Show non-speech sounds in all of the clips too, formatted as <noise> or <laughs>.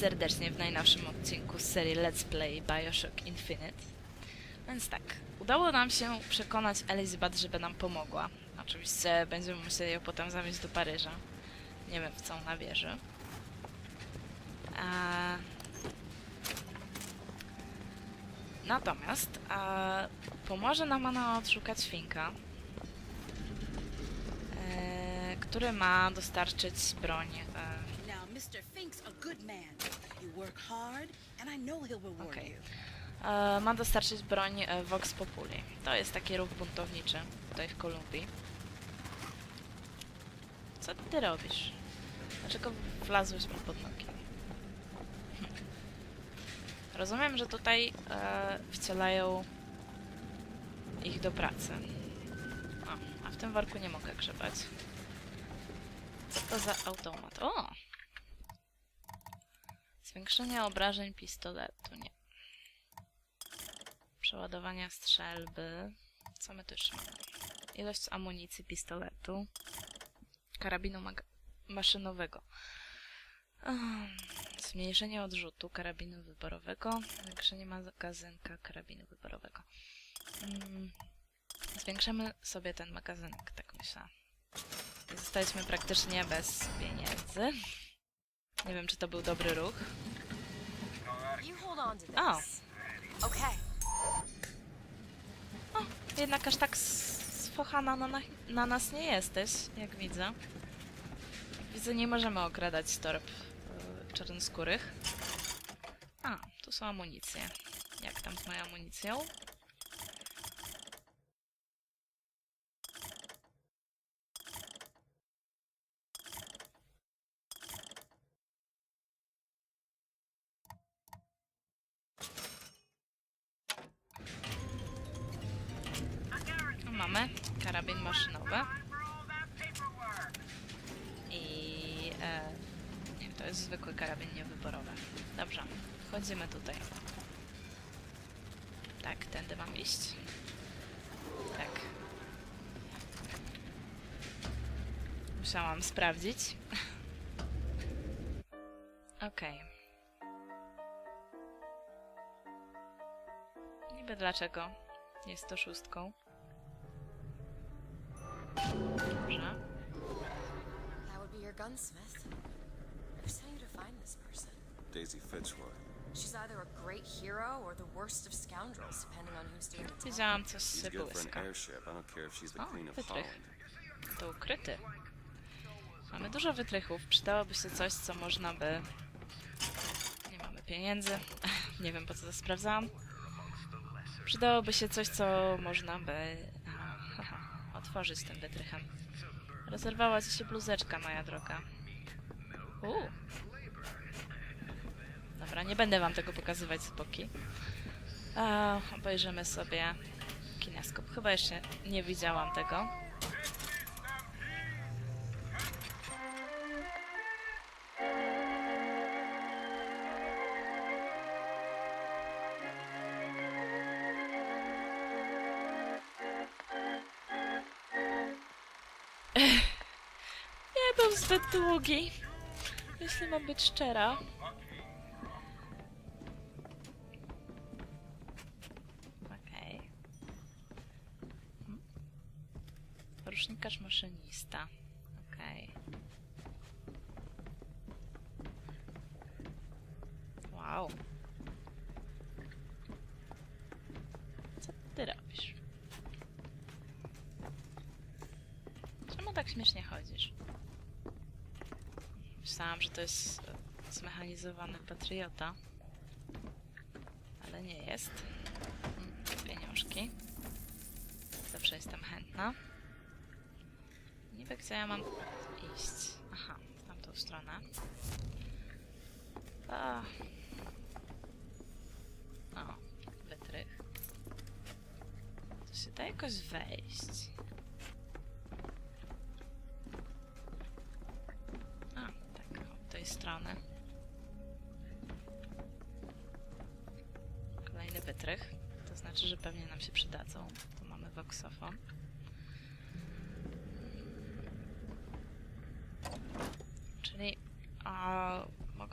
Serdecznie w najnowszym odcinku z serii Let's Play Bioshock Infinite. Więc tak, udało nam się przekonać Elizabeth, żeby nam pomogła. Oczywiście będziemy musieli ją potem zawieźć do Paryża. Nie wiem, w co ona wierzy. A... Natomiast a, pomoże nam ona odszukać Finka, e, który ma dostarczyć broń e, Now, Mr. Fink's a good man. You work hard, and I know he'll reward Okej. you. E, ma dostarczyć broń e, Vox Populi. To jest taki ruch buntowniczy tutaj w Kolumbii. Co ty robisz? Dlaczego wlazłeś mi pod nogi? <laughs> Rozumiem, że tutaj e, wcielają ich do pracy. O, a w tym worku nie mogę grzebać. Co to za automat? O! Zwiększenie obrażeń pistoletu. Nie. Przeładowania strzelby. Co my tu mamy? Ilość amunicji pistoletu. Karabinu maszynowego. Zmniejszenie odrzutu karabinu wyborowego. Zwiększenie magazynka karabinu wyborowego. Ym, Zwiększymy sobie ten magazynek, tak myślę. Zostaliśmy praktycznie bez pieniędzy. Nie wiem, czy to był dobry ruch. O, Okay. Jednak aż tak sfochana na, na, na nas nie jesteś, jak widzę. Jak widzę, nie możemy okradać torb y, czarnoskórych. A, tu są amunicje. Jak tam z moją amunicją? Tak, tędy mam iść. Tak. Musiałam sprawdzić. Okej. Niby dlaczego jest to szóstką. Dobrze. That would be your gunsmith. Who sent you to find this person? Daisy Fitzroy. She's either a great hero or the worst of scoundrels, depending on who's doing the talking. Widziałam coś z He's good for an błyska. airship. I don't care if she's the O, Queen of wytrych. Holland. To ukryty. Mamy dużo wytrychów. Przydałoby się coś, co można by... Nie mamy pieniędzy. <laughs> Nie wiem, po co to sprawdzałam. Przydałoby się coś, co można by... Otworzyć tym wytrychem. Rozerwała ci się bluzeczka, moja droga. Uuu. Dobra, nie będę wam tego pokazywać z boki. A, obejrzymy sobie kineskop. Chyba jeszcze nie widziałam tego. <laughs> Nie był zbyt długi. Jeśli mam być szczera. Porusznikarz maszynista. Okej. Wow. Co ty robisz? Czemu tak śmiesznie chodzisz? Myślałam, że to jest zmechanizowany patriota. Ale nie jest. Pieniążki. Zawsze jestem chętna. Niby gdzie ja mam iść? Aha, w tamtą stronę. A. O, wytrych. To się da jakoś wejść. A, tak, od tej strony. Kolejny wytrych. To znaczy, że pewnie nam się przydadzą. Tu mamy voxofon.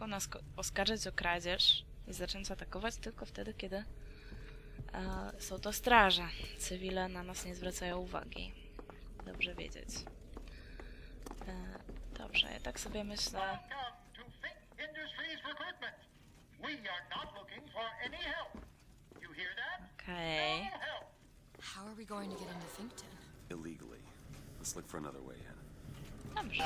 Mogą nas oskarżyć o kradzież i zacząć atakować tylko wtedy, kiedy e, są to straże. Cywile na nas nie zwracają uwagi. Dobrze wiedzieć. E, dobrze, ja tak sobie myślę. Okej. Help. How are we going to get into Finkton? Illegally. Let's look for another way in. Dobrze.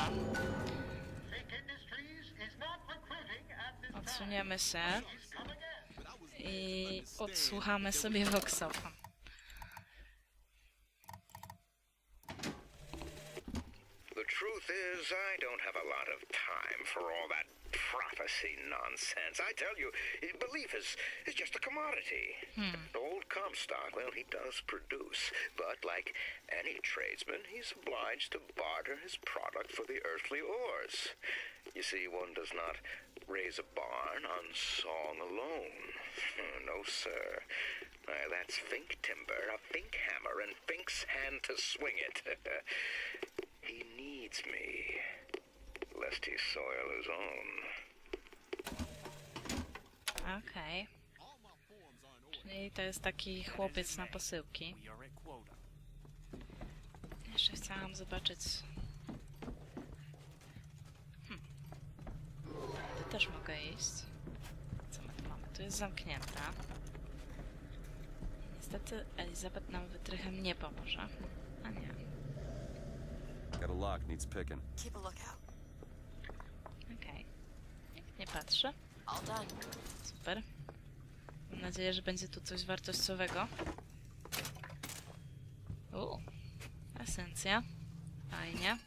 At this time. Odsuniemy się Please come again. i odsłuchamy sobie. The truth is, I don't have a lot of time for all that prophecy nonsense. I tell you, eh, belief is, is just a commodity. Hmm. Old Comstock, well, he does produce, but like any tradesman, he's obliged to barter his product for the earthly ores. You see, one does not raise a barn on song alone. <laughs> No, sir. Why, that's Fink timber, a Fink hammer, and Fink's hand to swing it. <laughs> He needs me, lest he soil his own. Okej. Czyli to jest taki chłopiec na posyłki. Jeszcze chciałam zobaczyć. Też mogę iść. Co my tu mamy? Tu jest zamknięte. Niestety Elizabeth nam wytrychem nie pomoże. A nie. Got a lock, needs picking. Keep a lookout. Okej. Nikt nie patrzy. All done. Super. Mam nadzieję, że będzie tu coś wartościowego. U, esencja. Fajnie.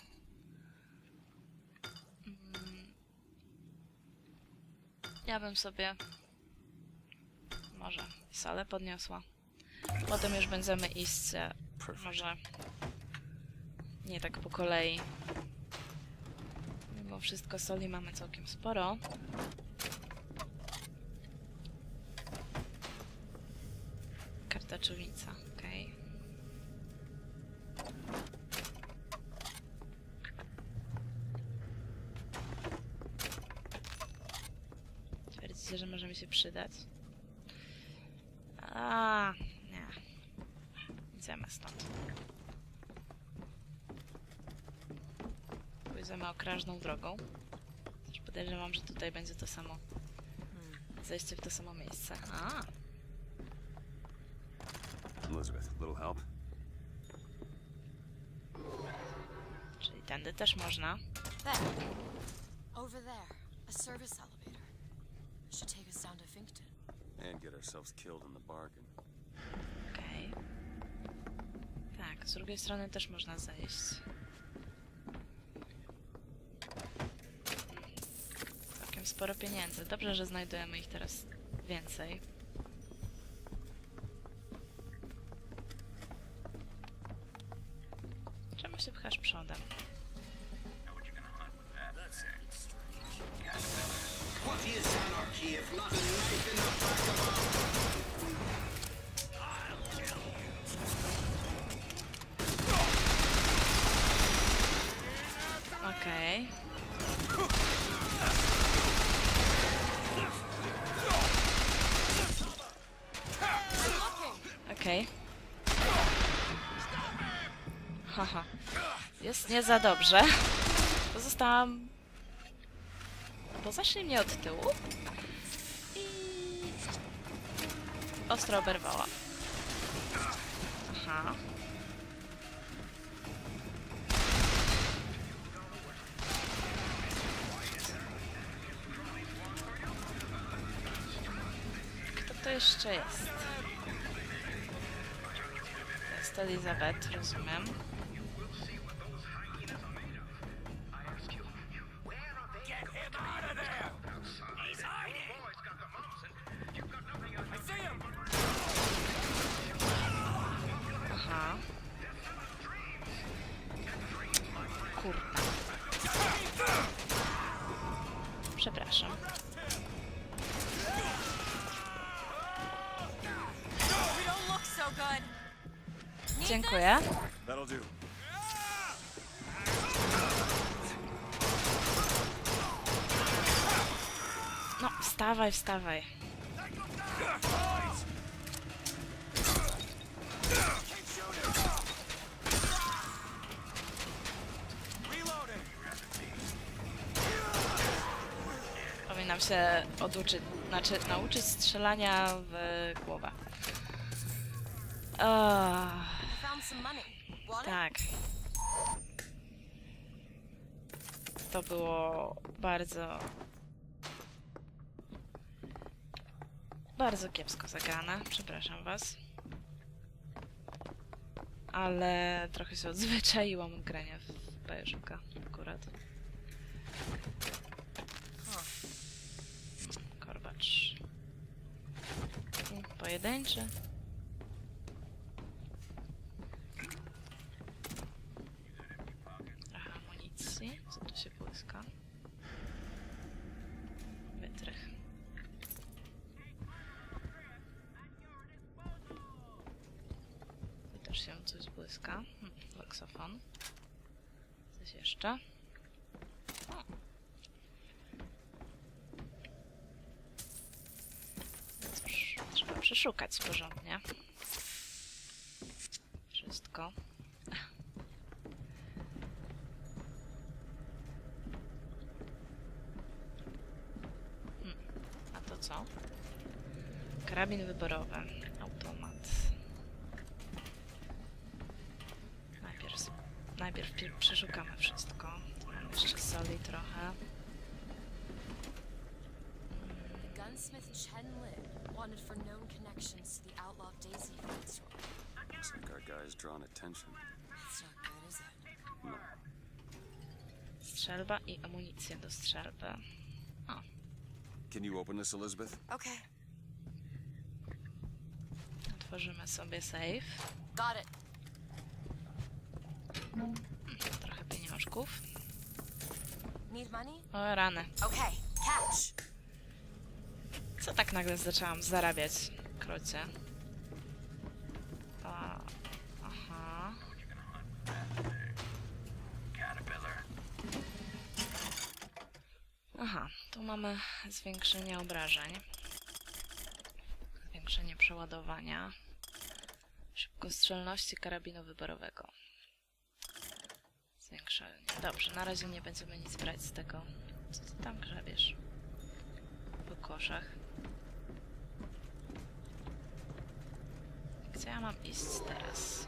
Ja bym sobie może salę podniosła. Potem już będziemy iść e, może nie tak po kolei. Mimo wszystko soli mamy całkiem sporo. Kartaczowica, okej. Twierdzicie, że przydać? A, nie. Idziemy stąd. Pójdziemy okrężną drogą. Też podejrzewam, że tutaj będzie to samo. Zejście w to samo miejsce. A, Elizabeth, little help? czyli tędy też można. There. Over there. A service elevator. Should take us down to Finkton. And get ourselves killed in the bargain. Okej. Tak, z drugiej strony też można zejść. Całkiem sporo pieniędzy. Dobrze, że znajdujemy ich teraz więcej. Czemu się pchasz przodem? Jest nie za dobrze. Pozostałam... Bo zaszli mnie od tyłu. I... Ostro oberwała. Aha. Kto to jeszcze jest? Jest Elizabeth, rozumiem. Przepraszam. Dziękuję. Do. wstawaj, wstawaj. Się oduczyć, znaczy nauczyć strzelania w głowę. It? tak. To było bardzo. Bardzo kiepsko zagrane, przepraszam was. Ale trochę się odzwyczaiłam od grania w Bioshocka akurat. Pojedynczy. Trochę amunicji. Co tu się błyska? Wytrych. Tu też się coś błyska. Hmm, Loksofon. Coś jeszcze? O. No Cóż, trzeba przeszukać porządnie. Wszystko. A to co? Karabin wyborowy. Automat. Najpierw, s- najpierw pi- przeszukamy wszystko. Mam jeszcze soli trochę. Gunsmith Chen Lin, wanted for known connections to the outlaw Daisy food store. Looks like our guy's drawn attention. No. Strzelba i amunicję do strzelby. Can you open this, Elizabeth? Okay. Otworzymy sobie safe. Got it. Trochę pieniążków. Need money? O rany. Okay. Catch. Co tak nagle zaczęłam zarabiać? Krocie. Mamy zwiększenie obrażeń. Zwiększenie przeładowania. Szybkostrzelności karabinu wyborowego. Zwiększenie. Dobrze, na razie nie będziemy nic brać z tego. Co ty tam grzebiesz? Po koszach. Gdzie ja mam iść teraz?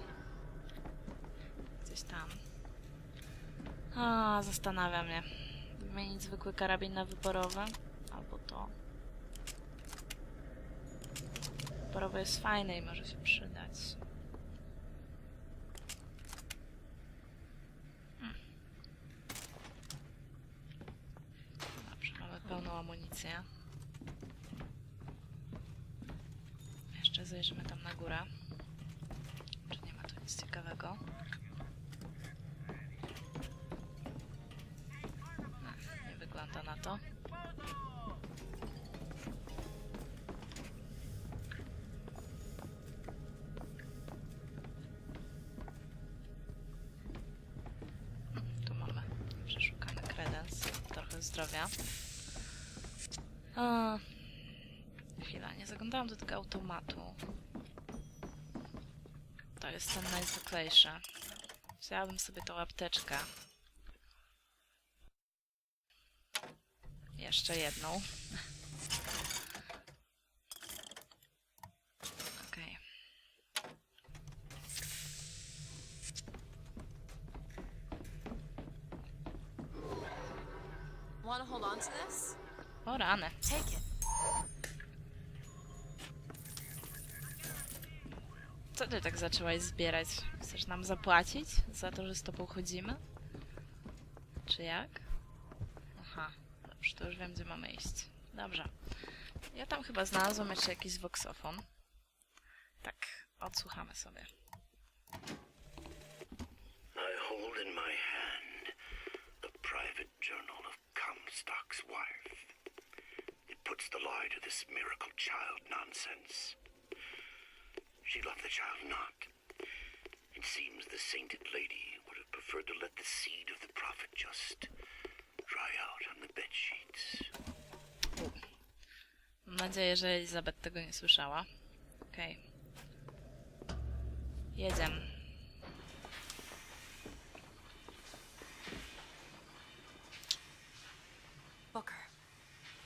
Gdzieś tam. A, zastanawia mnie. Wymienić zwykły karabin na wyborowy? Albo to. Wyborowy jest fajny i może się przydać. Zdrowia. A, Chwila, nie zaglądałam do tego automatu. To jest ten najzwyklejszy. Wzięłabym sobie tą apteczkę. Jeszcze jedną. Okej. Want to hold on to this? It. Co ty tak zaczęłaś zbierać? Chcesz nam zapłacić za to, że z tobą chodzimy? Czy jak? Aha, dobrze, to już wiem, gdzie mamy iść. Dobrze. Ja tam chyba znalazłam jeszcze jakiś voxofon. Tak, odsłuchamy sobie. Lie to this miracle child nonsense. She loved the child not. It seems the sainted lady would have preferred to let the seed of the prophet just dry out on the bed sheets. nadzieję, że Elizabeth tego nie słyszała. Okej. Jedziemy.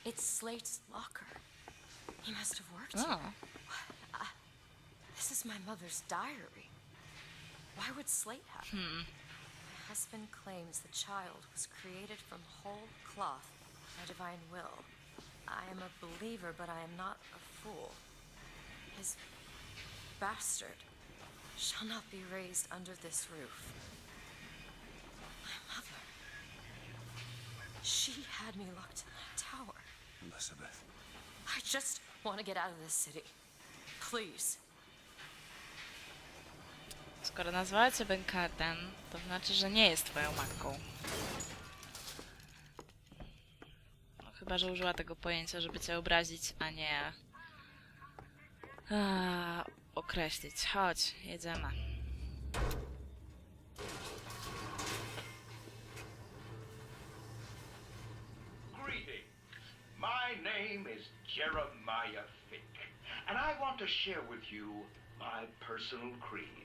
It's Slate's locker. He must have worked O, here. Oh. Uh, this is my mother's diary. Why would Slate have it? Hmm. My husband claims the child was created from whole cloth by divine will. I am a believer, but I am not a fool. His bastard shall not be raised under this roof. My mother. She had me locked in that tower. Elizabeth. I just want to get out of this city. Please. skoro nazwała cię Benkartem, to znaczy, że nie jest twoją matką. No, chyba, że użyła tego pojęcia, żeby cię obrazić, a nie a, określić. Chodź, jedziemy. Jeremiah Fink, and I want to share with you my personal creed.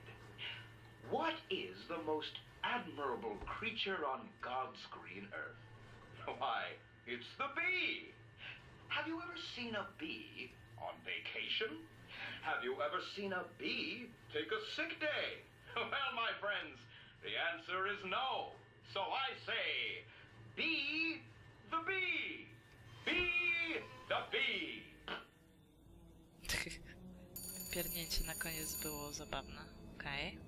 What is the most admirable creature on God's green earth? <laughs> Why, it's the bee. Have you ever seen a bee on vacation? Have you ever seen a bee take a sick day? <laughs> Well, my friends, the answer is no. So I say, be the bee. Be the bee. Piernięcie na koniec było zabawne. Okej.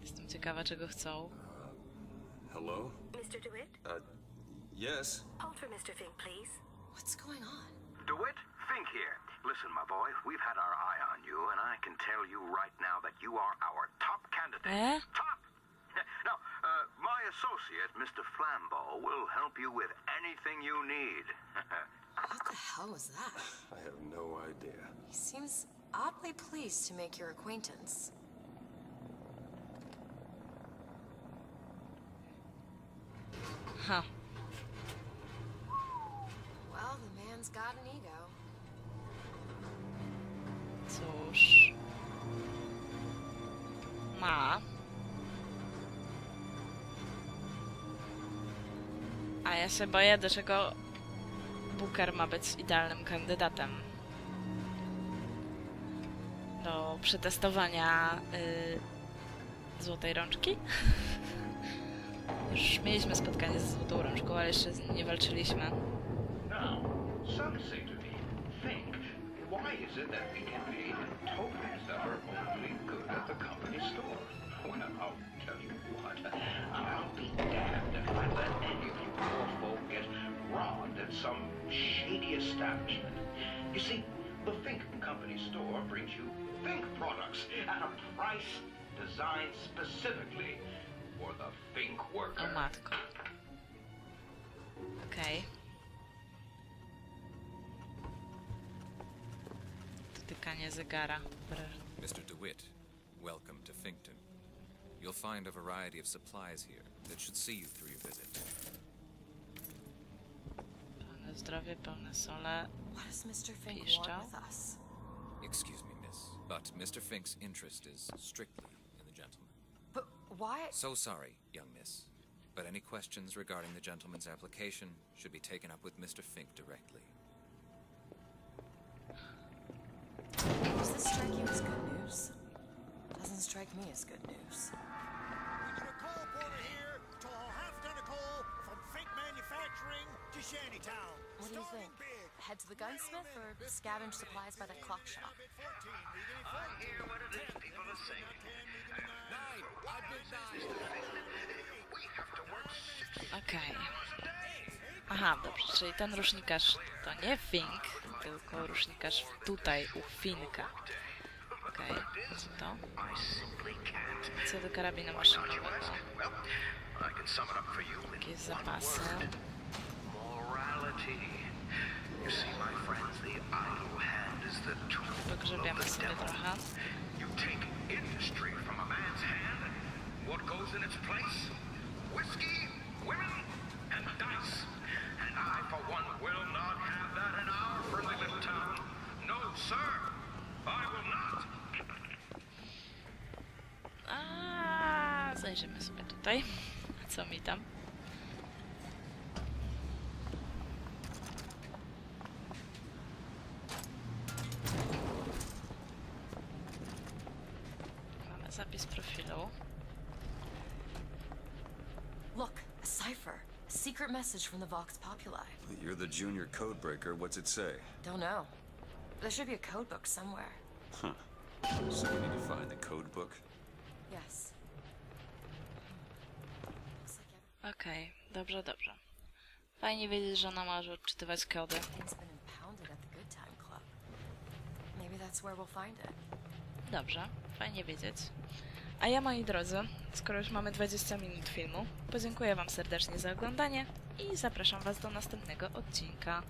Jestem ciekawa, czego chcą. Hello? Mr. DeWitt? Uh, yes. Hold for Mr. Fink, please. What's going on? DeWitt, Fink here. Listen, my boy, we've had our eye on you, and I can tell you right now that you are our top candidate. Eh? Top! Now, my associate, Mr. Flambeau, will help you with anything you need. <laughs> What the hell was that? I have no idea. He seems oddly pleased to make your acquaintance. Ha. Well, the man's got an ego. Cóż. Ma. A ja się boję, do czego Booker ma być idealnym kandydatem. Do przetestowania y, złotej rączki. Już mieliśmy spotkanie ze złotą rączką, ale jeszcze z nie walczyliśmy. Now, some say to me, Fink, why is it that we can only good at the company store? Well, at some shady establishment. You see, the Fink Company store brings you Fink products at a price designed specifically for the Fink worker. Oh, o matko. Okej. Dotykanie zegara. Brr. Mr. DeWitt, welcome to Finkton. You'll find a variety of supplies here that should see you through your visit. Pełne zdrowie, pełne sole. Mr. Fink Piszczał? with us? Excuse me, miss, but Mr. Fink's interest is strictly in the gentleman. But why? So sorry, young miss, but any questions regarding the gentleman's application should be taken up with Mr. Fink directly. Does this strike you as good news? Doesn't strike me as good news. What do you think? Head to the gunsmith or scavenge supplies by that clock shop? Bid 14, leaving it I hear what it is people are saying. Nine. I bid nine. We have to work six Okej. Aha, dobrze, czyli ten rusznikarz to nie Fink, tylko rusznikarz tutaj u Finka. Okej, co to? Co do karabinu maszynowego. ask? Well, You see, my friends, the idle hand is the tool of the devil. You take industry from a man's hand, and what goes in its place? Whiskey, women, and dice. And I, for one, will not have that in our friendly little town. No, sir, I will not. A, zajrzymy sobie tutaj, co mi tam. Zapis profilu. Look, a cipher. A secret message from the Vox Populi. You're the junior codebreaker. What's it say? Don't know. There should be a code book somewhere. Huh. So we need to find the code book? Yes. Okej, dobrze, dobrze. Fajnie wiedzieć, że ona może odczytywać kody. Dobrze, fajnie wiedzieć. A ja, moi drodzy, skoro już mamy 20 minut filmu, podziękuję Wam serdecznie za oglądanie i zapraszam Was do następnego odcinka.